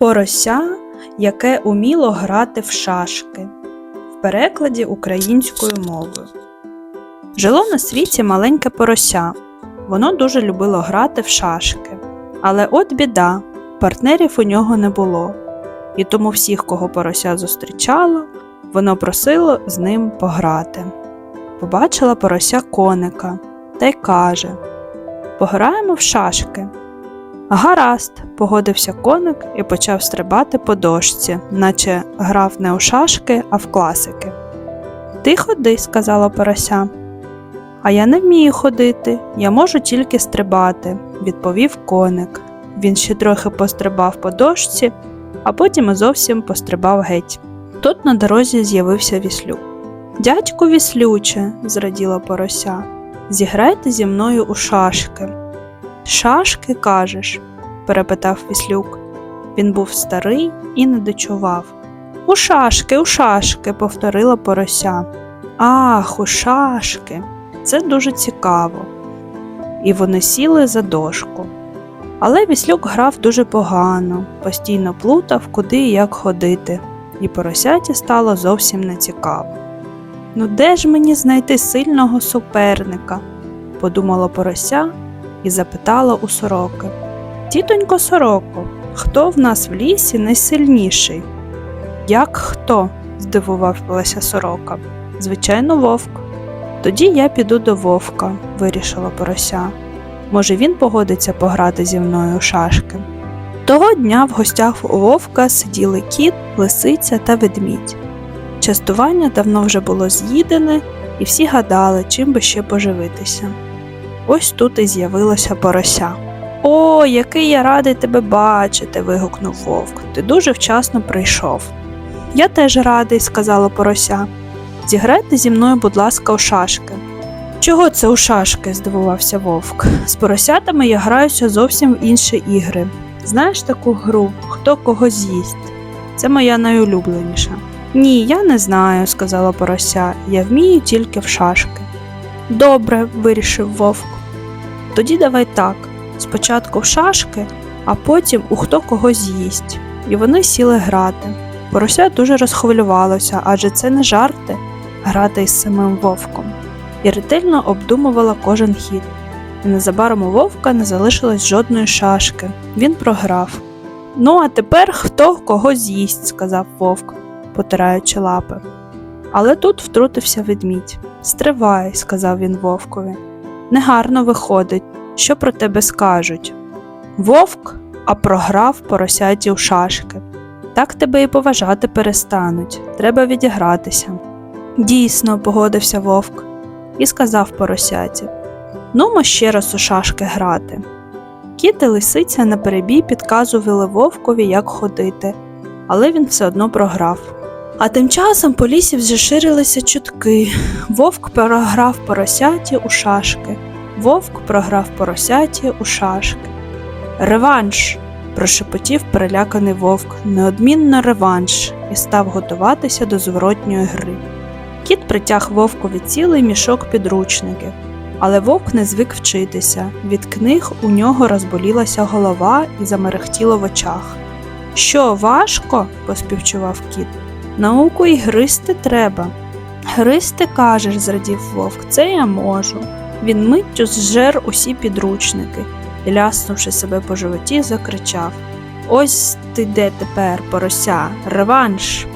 Порося, яке уміло грати в шашки. В перекладі українською мовою. Жило на світі маленьке порося. Воно дуже любило грати в шашки. Але от біда, партнерів у нього не було. І тому всіх, кого порося зустрічало, воно просило з ним пограти. Побачила порося коника та й каже: Пограємо в шашки. Гаразд, погодився коник і почав стрибати по дошці, наче грав не у шашки, а в класики. Ти ходи, сказала порося. А я не вмію ходити, я можу тільки стрибати, відповів коник. Він ще трохи пострибав по дошці, а потім зовсім пострибав геть. Тут на дорозі з'явився віслюк. Дядьку віслюче, зраділа порося, зіграйте зі мною у шашки. Шашки, кажеш? перепитав віслюк. Він був старий і не дочував. У шашки, у шашки, повторила порося. Ах, у шашки. Це дуже цікаво. І вони сіли за дошку. Але віслюк грав дуже погано, постійно плутав, куди і як ходити, і поросяті стало зовсім нецікаво. Ну де ж мені знайти сильного суперника? подумала порося і запитала у сороки. Тітонько сороко, хто в нас в лісі найсильніший? Як хто? здивувалася сорока. Звичайно, вовк. Тоді я піду до вовка, вирішила порося. Може, він погодиться пограти зі мною у шашки. Того дня в гостях у вовка сиділи кіт, лисиця та ведмідь. Частування давно вже було з'їдене, і всі гадали, чим би ще поживитися. Ось тут і з'явилося порося. О, який я радий тебе бачити. вигукнув вовк. Ти дуже вчасно прийшов. Я теж радий, сказала порося. Зіграйте зі мною, будь ласка, у шашки. Чого це у шашки? здивувався вовк. З поросятами я граюся зовсім в інші ігри. Знаєш таку гру, хто кого з'їсть? Це моя найулюбленіша. Ні, я не знаю, сказала порося. Я вмію тільки в шашки. Добре, вирішив вовк. Тоді давай так. Спочатку в шашки, а потім у хто кого з'їсть. І вони сіли грати. Порося дуже розхвилювалося, адже це не жарти грати із самим вовком, і ретельно обдумувала кожен хід. І незабаром у вовка не залишилось жодної шашки. Він програв. Ну, а тепер хто кого з'їсть, сказав вовк, потираючи лапи. Але тут втрутився ведмідь. Стривай, сказав він вовкові. Негарно виходить, що про тебе скажуть. Вовк, а програв поросяті у шашки. Так тебе і поважати перестануть, треба відігратися. Дійсно, погодився вовк і сказав поросяті Нумо ще раз у шашки грати. Кіт і лисиця на перебій підказували вовкові, як ходити, але він все одно програв. А тим часом по лісі вже ширилися чутки. Вовк програв поросяті у шашки. Вовк програв поросяті у шашки. Реванш. прошепотів переляканий вовк, неодмінно реванш, і став готуватися до зворотньої гри. Кіт притяг вовкові цілий мішок підручників, але вовк не звик вчитися. Від книг у нього розболілася голова і замерехтіло в очах. Що, важко? поспівчував кіт. Науку й гристи треба. Гристи, кажеш, зрадів вовк, це я можу. Він миттю зжер усі підручники і, ляснувши себе по животі, закричав Ось ти де тепер, порося, реванш.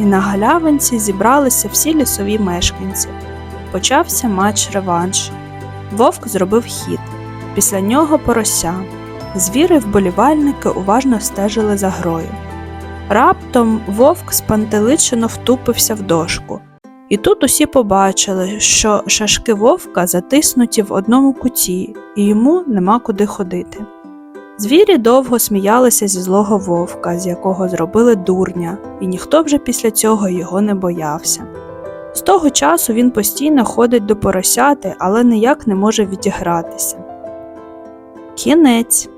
І на галявинці зібралися всі лісові мешканці. Почався матч реванш. Вовк зробив хід, після нього порося. Звіри вболівальники уважно стежили за грою. Раптом вовк спантеличено втупився в дошку. І тут усі побачили, що шашки вовка затиснуті в одному куті, і йому нема куди ходити. Звірі довго сміялися зі злого вовка, з якого зробили дурня, і ніхто вже після цього його не боявся. З того часу він постійно ходить до поросяти, але ніяк не може відігратися. Кінець